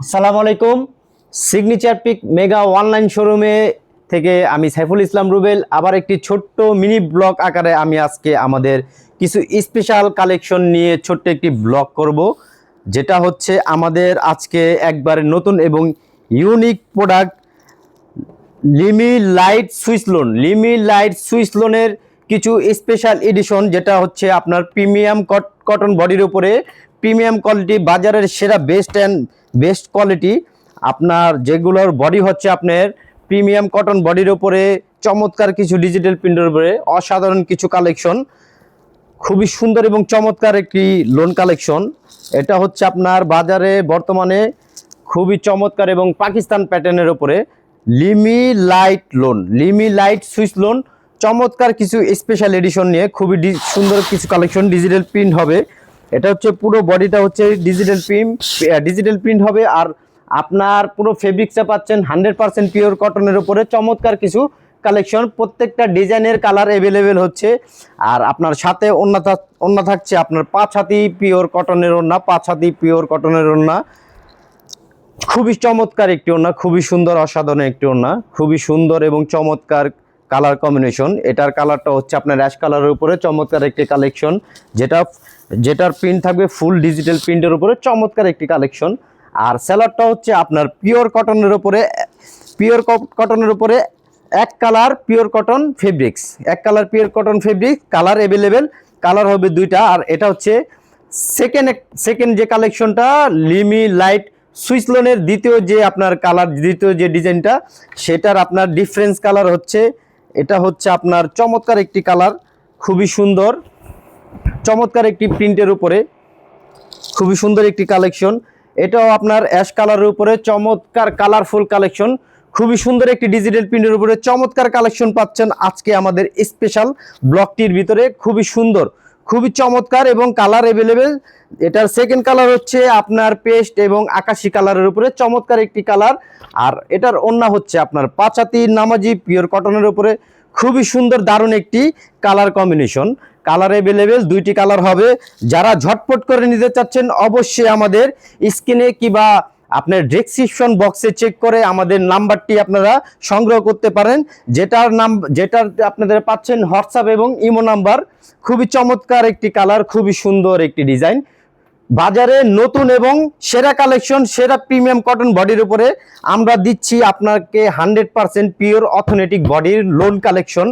আসসালামু আলাইকুম। Signature peak mega online শোরুমে থেকে আমি সাইফুল ইসলাম রুবেল। আবার একটি ছোট্ট মিনি ব্লগ আকারে আমি আজকে আমাদের কিছু স্পেশাল কালেকশন নিয়ে ছোট্ট একটি ব্লগ করব, যেটা হচ্ছে আমাদের আজকে একবারে নতুন এবং ইউনিক প্রোডাক্ট লিমি লাইট সুইচ লোন লিমি লাইট সুইচ লোনের কিছু স্পেশাল এডিশন যেটা হচ্ছে আপনার প্রিমিয়াম কটন বডির উপরে। প্রিমিয়াম কোয়ালিটি বাজারের সেরা বেস্ট অ্যান্ড বেস্ট কোয়ালিটি। আপনার যেগুলোর বডি হচ্ছে আপনার প্রিমিয়াম কটন বডির উপরে, চমৎকার কিছু ডিজিটাল প্রিন্টের উপরে, অসাধারণ কিছু কালেকশন। খুবই সুন্দর এবং চমৎকার একটি লোন কালেকশন। এটা হচ্ছে আপনার বাজারে, বর্তমানে খুবই চমৎকার এবং পাকিস্তান প্যাটার্নের উপরে লিমি লাইট লোন, লিমি লাইট সুইচ লোন। চমৎকার কিছু স্পেশাল এডিশন নিয়ে খুবই সুন্দর কিছু কালেকশন ডিজিটাল প্রিন্ট হবে। এটা হচ্ছে পুরো বডিটা হচ্ছে ডিজিটাল প্রিন্ট ডিজিটাল প্রিন্ট হবে। আর আপনার পুরো ফেব্রিক্সটা পাচ্ছেন হান্ড্রেড পার্সেন্ট পিওর কটনের উপরে। চমৎকার কিছু কালেকশন প্রত্যেকটা ডিজাইনের কালার অ্যাভেলেবেল হচ্ছে। আর আপনার সাথে অন্য থাকছে আপনার পাঁচ হাতি পিওর কটনের ওড়না, পাঁচ হাতি পিওর কটনের ওড়না। খুবই চমৎকার একটি ওড়না, খুবই সুন্দর, অসাধারণ একটি ওড়না, খুবই সুন্দর এবং চমৎকার কালার কম্বিনেশন এটার কালারটা হচ্ছে আপনার অ্যাশ কালারের উপরে, চমৎকার একটি কালেকশন যেটা যেটার প্রিন্ট থাকবে ফুল ডিজিটাল প্রিন্টের উপরে, চমৎকার একটি কালেকশন আর স্যালাডটা হচ্ছে আপনার পিওর কটনের উপরে পিওর কটনের উপরে এক কালার পিওর কটন ফেব্রিক্স এক colour pure cotton fabrics colour available colour হবে দুইটা। আর এটা হচ্ছে সেকেন্ড সেকেন্ড যে কালেকশনটা লিমি লাইট সুইচ লোনের দ্বিতীয় যে আপনার কালার দ্বিতীয় যে ডিজাইনটা সেটার আপনার ডিফারেন্স কালার হচ্ছে। এটা হচ্ছে আপনার চমৎকার একটি কালার খুবই সুন্দর। চমৎকার একটি প্রিন্টের উপরে। খুবই সুন্দর একটি কালেকশন। এটাও আপনার অ্যাশ কালারের উপরে, চমৎকার কালারফুল কালেকশন। খুবই সুন্দর একটি ডিজিটাল প্রিন্টের উপরে চমৎকার কালেকশন পাচ্ছেন আজকে আমাদের স্পেশাল ব্লকটির ভিতরে। খুবই সুন্দর, খুবই চমৎকার এবং কালার অ্যাভেলেবেল এটার সেকেন্ড কালার হচ্ছে আপনার পেস্ট এবং আকাশি কালারের উপরে চমৎকার একটি কালার। আর এটার অন্য হচ্ছে আপনার পাঁচাতি, নামাজি পিওর কটনের উপরে। খুবই সুন্দর, দারুণ একটি কালার কম্বিনেশন কালার অ্যাভেলেবেল দুইটি কালার হবে। যারা ঝটপট করে নিতে চাচ্ছেন, অবশ্যই আমাদের স্ক্রিনে কিবা আপনার ডেসক্রিপশন বক্সে চেক করে আমাদের নাম্বারটি আপনারা সংগ্রহ করতে পারেন। যেটার নাম, যেটার আপনাদের পাচ্ছেন হোয়াটসঅ্যাপ এবং ইমো নাম্বার। খুবই চমৎকার একটি কালার, খুবই সুন্দর একটি ডিজাইন। বাজারে নতুন এবং সেরা কালেকশন, সেরা প্রিমিয়াম কটন বডির উপরে আমরা দিচ্ছি আপনাকে হান্ড্রেড পার্সেন্ট পিওর অর্থনৈতিক বডির লোন কালেকশন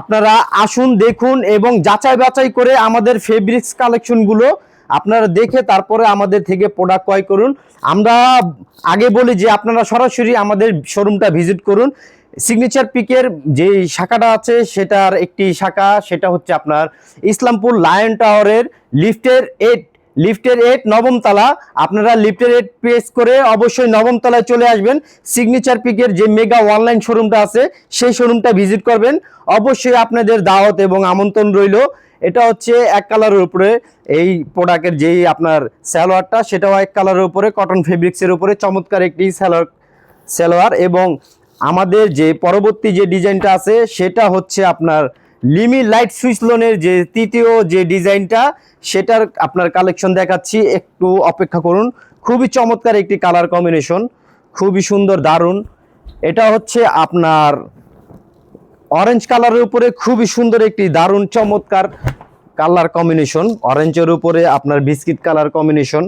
আপনারা আসুন, দেখুন এবং যাচাই বাছাই করে আমাদের ফেব্রিক্স কালেকশনগুলো আপনারা দেখে তারপরে আমাদের থেকে প্রোডাক্ট ক্রয় করুন। আমরা আগে বলি যে আপনারা সরাসরি আমাদের শোরুমটা ভিজিট করুন। সিগনেচার পিকের যে শাখাটা আছে সেটার একটি শাখা, সেটা হচ্ছে আপনার ইসলামপুর লায়ন টাওয়ারের লিফটের এইট লিফটের এইট নবম তলা। আপনারা লিফটের এইট প্রেস করে অবশ্যই নবম তলায় চলে আসবেন। সিগনেচার পিকের যে মেগা অনলাইন শোরুমটা আছে, সেই শোরুমটা ভিজিট করবেন। অবশ্যই আপনাদের দাওয়াত এবং আমন্ত্রণ রইল। এটা হচ্ছে এক কালারের উপরে। এই প্রোডাক্টের যেই আপনার সালোয়ারটা সেটাও এক কালারের উপরে। কটন ফেব্রিক্সের উপরে। চমৎকার একটি সালোয়ার সালোয়ার এবং আমাদের যে পরবর্তী যে ডিজাইনটা আছে, সেটা হচ্ছে আপনার লিমি লাইট সুইচ লোনের যে তৃতীয় যে ডিজাইনটা, সেটার আপনার কালেকশন দেখাচ্ছি। একটু অপেক্ষা করুন। খুবই চমৎকার একটি কালার কম্বিনেশন খুবই সুন্দর, দারুণ। এটা হচ্ছে আপনার অরেঞ্জ কালারের উপরে খুবই সুন্দর একটি দারুণ চমৎকার কালার কম্বিনেশন অরেঞ্জের উপরে আপনার বিস্কিট কালার কম্বিনেশন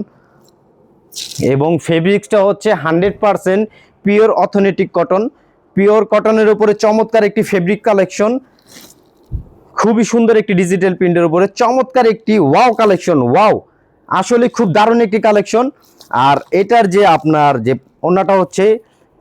এবং ফেব্রিক্সটা হচ্ছে hundred percent pure authentic cotton pure কটনের উপরে চমৎকার একটি ফেব্রিক কালেকশন খুবই সুন্দর একটি ডিজিটাল প্রিন্টের উপরে। চমৎকার একটি ওয়াও কালেকশন ওয়াও আসলে খুব দারুণ একটি কালেকশন আর এটার যে আপনার যে অন্যটা হচ্ছে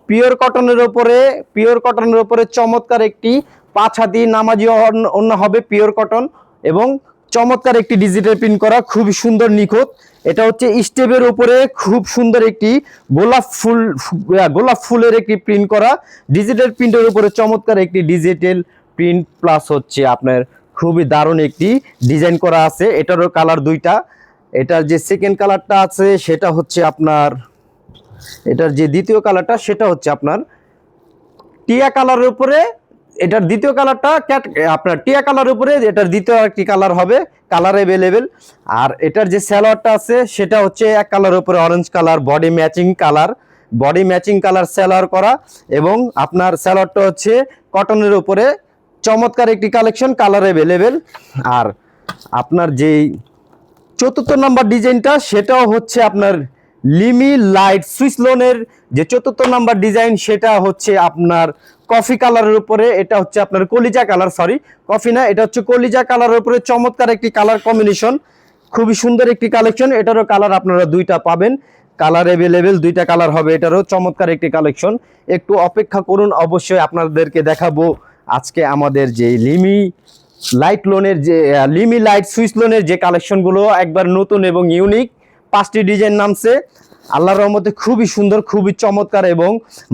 পিওর কটনের উপরে পিওর কটনের উপরে চমৎকার একটি পাঁচ হাতি নামাজি অন্য- হবে পিওর কটন এবং চমৎকার একটি ডিজিটাল প্রিন্ট করা, খুবই সুন্দর নিখুঁত। এটা হচ্ছে স্টেপের উপরে খুব সুন্দর একটি গোলাপ ফুল গোলাপ ফুলের একটি প্রিন্ট করা। ডিজিটাল প্রিন্টের উপরে চমৎকার একটি ডিজিটাল প্রিন্ট প্লাস হচ্ছে আপনার খুবই দারুণ একটি ডিজাইন করা আছে। এটারও কালার দুইটা। এটার যে সেকেন্ড কালারটা আছে, সেটা হচ্ছে আপনার, এটার যে দ্বিতীয় কালারটা, সেটা হচ্ছে আপনার টিয়া কালারের উপরে, এটার দ্বিতীয় কালারটা ক্যাট আপনার টিয়া কালার উপরে, এটার দ্বিতীয় একটি কালার হবে, কালার অ্যাভেলেবেল আর এটার যে স্যালোয়ারটা আছে, সেটা হচ্ছে এক কালার উপরে orange colour body matching colour. Body matching colour salwar করা এবং আপনার স্যালোয়ারটা হচ্ছে কটনের উপরে চমৎকার একটি কালেকশন কালার অ্যাভেলেবেল আর আপনার যেই চতুর্থ নাম্বার ডিজাইনটা সেটাও হচ্ছে আপনার লিমি লাইট সুইচ লোনের যে চতুর্থ নাম্বার ডিজাইন সেটা হচ্ছে আপনার কফি কালারের উপরে। এটা হচ্ছে আপনার কলিজা কালার সরি কফি না, এটা হচ্ছে কলিজা কালারের উপরে চমৎকার একটি কালার কম্বিনেশন খুবই সুন্দর একটি কালেকশন এটারও কালার আপনারা দুইটা পাবেন। কালার অ্যাভেলেবেল দুইটা কালার হবে, এটারও চমৎকার একটি কালেকশন একটু অপেক্ষা করুন, অবশ্যই আপনাদেরকে দেখাবো আজকে আমাদের যে লিমি লাইট লোনের যে লিমি লাইট সুইচ লোনের যে কালেকশনগুলো একবার নতুন এবং ইউনিক, পাঁচটি ডিজাইন নামছে। আল্লাহর রহমতে খুবই সুন্দর, খুবই চমৎকার এবং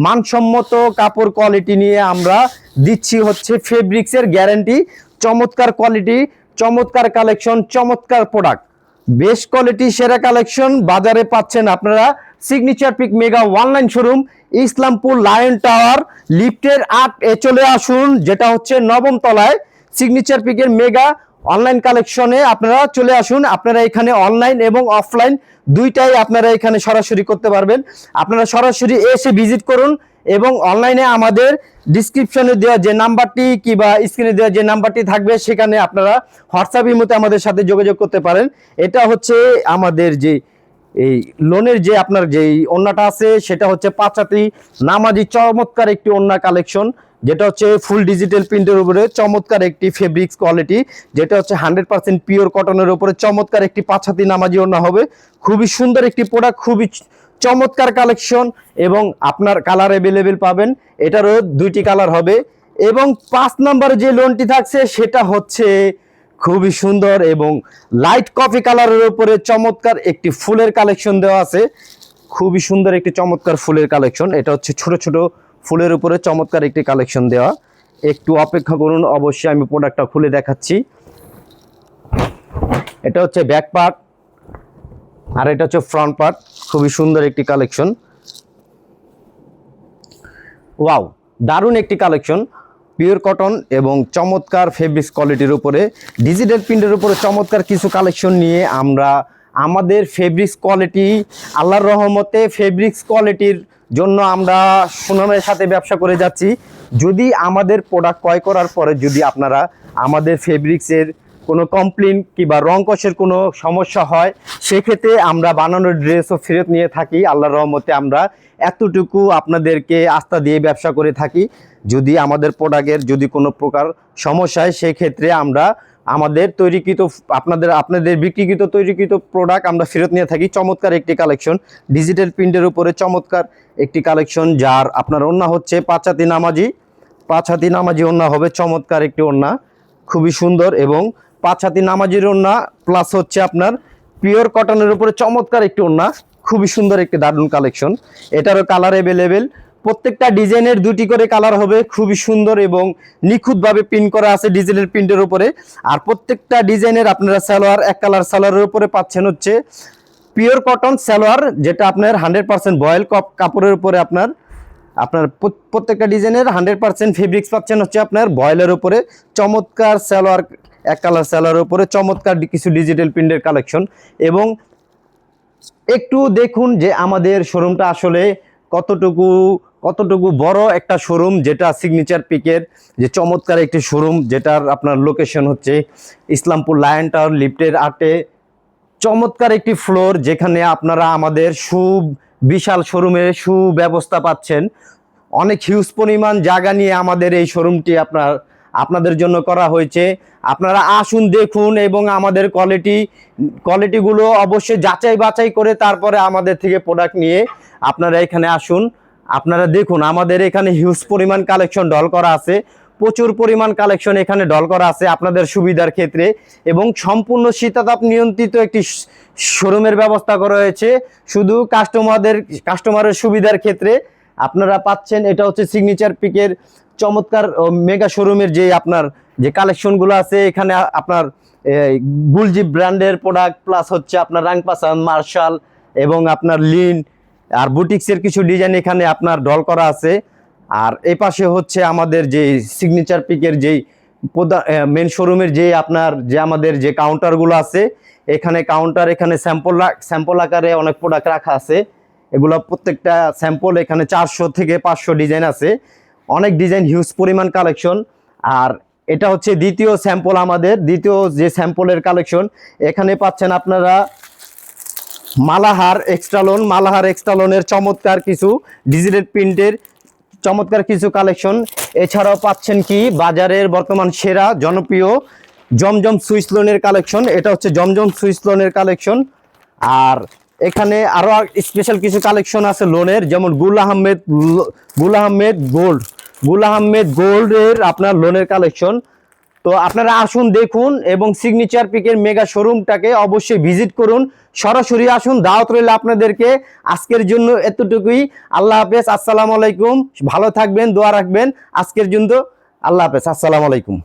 মানসম্মত কাপড় কোয়ালিটি নিয়ে আমরা দিচ্ছি হচ্ছে ফেব্রিক্সের গ্যারান্টি। চমৎকার কোয়ালিটি, চমৎকার কালেকশন, চমৎকার প্রোডাক্ট। বেস্ট কোয়ালিটি, সেরা কালেকশন বাজারে পাচ্ছেন আপনারা। Signature peak mega online showroom Islampur lion tower লিফটের আট এ চলে আসুন, যেটা হচ্ছে নবম তলায় সিগনেচার পিকের মেগা অনলাইন কালেকশনে আপনারা চলে আসুন, আপনারা এখানে অনলাইন এবং অফলাইন দুইটাই আপনারা এখানে সরাসরি করতে পারবেন। আপনারা সরাসরি এসে ভিজিট করুন এবং অনলাইনে আমাদের ডিসক্রিপশনে দেওয়া যে নাম্বারটি কিংবা স্ক্রিনে দেওয়া যে নাম্বারটি থাকবে, সেখানে আপনারা হোয়াটসঅ্যাপ ইমোতে আমাদের সাথে যোগাযোগ করতে পারেন। এটা হচ্ছে আমাদের যে এই লোনের যে আপনার যেই ওন্নাটা আছে, সেটা হচ্ছে পাঁচাতি নামাজি চমৎকার একটি ওন্না কালেকশন যেটা হচ্ছে ফুল ডিজিটাল প্রিন্টের উপরে চমৎকার একটি ফেব্রিক্স কোয়ালিটি যেটা হচ্ছে হান্ড্রেড পার্সেন্ট পিওর কটনের উপরে চমৎকার একটি পাঁচাতি নামাজি ওন্না হবে। খুবই সুন্দর একটি প্রোডাক্ট খুবই চমৎকার কালেকশন এবং আপনার কালার অ্যাভেলেবেল পাবেন। এটারও দুইটি কালার হবে এবং পাঁচ নম্বরে যে লোনটি থাকছে, সেটা হচ্ছে খুবই সুন্দর এবং লাইট কফি কালারের উপরে চমৎকার একটি ফুলের কালেকশন দেওয়া আছে। খুবই সুন্দর একটি চমৎকার ফুলের কালেকশন এটা হচ্ছে ছোট ছোট ফুলের উপরে চমৎকার একটি কালেকশন দেওয়া। একটু অপেক্ষা করুন, অবশ্যই আমি প্রোডাক্টটা খুলে দেখাচ্ছি। এটা হচ্ছে ব্যাক পার্ট আর এটা হচ্ছে ফ্রন্ট পার্ট খুবই সুন্দর একটি কালেকশন ওয়াও দারুণ একটি কালেকশন পিওর কটন এবং চমৎকার ফেব্রিক্স কোয়ালিটির উপরে ডিজিটাল প্রিন্টের উপরে চমৎকার কিছু কালেকশন নিয়ে আমরা আমাদের ফেব্রিক্স কোয়ালিটি আল্লাহর রহমতে ফেব্রিক্স কোয়ালিটির জন্য আমরা সুনামের সাথে ব্যবসা করে যাচ্ছি। যদি আমাদের প্রোডাক্ট ক্রয় করার পরে যদি আপনারা আমাদের ফেব্রিক্সের কোনো কমপ্লেন কিংবা রং কষের কোনো সমস্যা হয়, সেক্ষেত্রে আমরা বানানোর ড্রেসও ফেরত নিয়ে থাকি। আল্লাহর রহমতে আমরা এতটুকু আপনাদেরকে আস্থা দিয়ে ব্যবসা করে থাকি। যদি আমাদের প্রোডাক্টের যদি কোনো প্রকার সমস্যা হয়, সেক্ষেত্রে আমরা আমাদের তৈরিকৃত আপনাদের আপনাদের বিক্রিকৃত তৈরিকৃত প্রোডাক্ট আমরা ফেরত নিয়ে থাকি। চমৎকার একটি কালেকশন। ডিজিটাল প্রিন্টের উপরে চমৎকার একটি কালেকশন, যার আপনার ওন্না হচ্ছে পাঁচাতি নামাজি। পাঁচাতি নামাজি ওন্না হবে চমৎকার একটি ওন্না খুবই সুন্দর এবং পাঁচ হাতি নামাজির ওড়না প্লাস হচ্ছে আপনার পিওর কটনের উপরে চমৎকার একটি ওড়না। খুবই সুন্দর একটি দারুণ কালেকশন। এটারও কালার অ্যাভেলেবেল প্রত্যেকটা ডিজাইনের দুটি করে কালার হবে, খুবই সুন্দর এবং নিখুঁতভাবে প্রিন্ট করা আছে ডিজিটাল প্রিন্টের উপরে। আর প্রত্যেকটা ডিজাইনের আপনারা সালোয়ার, এক কালার সালোয়ারের উপরে পাচ্ছেন হচ্ছে পিওর কটন সালোয়ার, যেটা আপনার হান্ড্রেড পার্সেন্ট বয়েল কপ, কাপড়ের উপরে আপনার আপনার প্রত্যেকটা ডিজাইনের হান্ড্রেড পার্সেন্ট ফেব্রিক্স পাচ্ছেন হচ্ছে আপনার বয়েলের উপরে। চমৎকার সালোয়ার, এক কালার সালোয়ারের উপরে চমৎকার কিছু ডিজিটাল প্রিন্টের কালেকশন এবং একটু দেখুন যে আমাদের শোরুমটা আসলে কতটুকু কতটুকু বড় একটা শোরুম যেটা সিগনেচার পিকের যে চমৎকার একটি শোরুম যেটার আপনার লোকেশন হচ্ছে ইসলামপুর লায়ন টাওয়ার লিফটের আটে চমৎকার একটি ফ্লোর যেখানে আপনারা আমাদের সু বিশাল শোরুমে সুব্যবস্থা পাচ্ছেন। অনেক হিউজ পরিমাণ জায়গা নিয়ে আমাদের এই শোরুমটি আপনার, আপনাদের জন্য করা হয়েছে। আপনারা আসুন, দেখুন এবং আমাদের কোয়ালিটি কোয়ালিটিগুলো অবশ্যই যাচাই বাছাই করে তারপরে আমাদের থেকে প্রোডাক্ট নিয়ে আপনারা এখানে আসুন। আপনারা দেখুন, আমাদের এখানে হিউজ পরিমাণ কালেকশন ডল করা আছে। প্রচুর পরিমাণ কালেকশন এখানে ডল করা আছে আপনাদের সুবিধার ক্ষেত্রে। এবং সম্পূর্ণ শীতাতাপ নিয়ন্ত্রিত একটি শোরুমের ব্যবস্থা করা হয়েছে। শুধু কাস্টমারদের কাস্টমারের সুবিধার ক্ষেত্রে আপনারা পাচ্ছেন, এটা হচ্ছে সিগনেচার পিকের চমৎকার মেগা শোরুমের যে আপনার, যে কালেকশনগুলো আছে, এখানে আপনার গুলজি ব্র্যান্ডের প্রোডাক্ট প্লাস হচ্ছে আপনার রাংপাসান মার্শাল এবং আপনার লিন আর বুটিক্সের কিছু ডিজাইন এখানে আপনার ডল করা আছে। আর এই পাশে হচ্ছে আমাদের যে সিগনেচার পিকের যেই মেন শোরুমের যে আপনার, যে আমাদের যে কাউন্টারগুলো আছে, এখানে কাউন্টার এখানে স্যাম্পল স্যাম্পল আকারে অনেক প্রোডাক্ট রাখা আছে। এগুলো প্রত্যেকটা স্যাম্পল এখানে চারশো থেকে পাঁচশো ডিজাইন আছে। অনেক ডিজাইন হিউজ পরিমাণ কালেকশন আর এটা হচ্ছে দ্বিতীয় স্যাম্পল আমাদের, দ্বিতীয় যে স্যাম্পলের কালেকশন এখানে পাচ্ছেন আপনারা মালাহার এক্সট্রালোন মালাহার এক্সট্রালোনের চমৎকার কিছু ডিজিটাল প্রিন্টের চমৎকার কিছু কালেকশন এছাড়াও পাচ্ছেন কি? বাজারের বর্তমান সেরা, জনপ্রিয় জমজম সুইস লোনের কালেকশন এটা হচ্ছে জমজম সুইস লোনের কালেকশন আর এখানে আরও স্পেশাল কিছু কালেকশন আছে লোনের যেমন গুল আহমেদ গুল আহমেদ গোল্ড গুল আহমেদ গোল্ডের আপনার লোনের কালেকশন তো আপনারা আসুন, দেখুন এবং সিগনেচার পিকের মেগা শোরুমটাকে অবশ্যই ভিজিট করুন। সরাসরি আসুন, দাওয়াত রইল আপনাদেরকে। আজকের জন্য এতটুকুই। আল্লাহ হাফেজ, আসসালামু আলাইকুম। ভালো থাকবেন, দোয়া রাখবেন। আজকের জন্য আল্লাহ হাফেজ, আসসালামু আলাইকুম।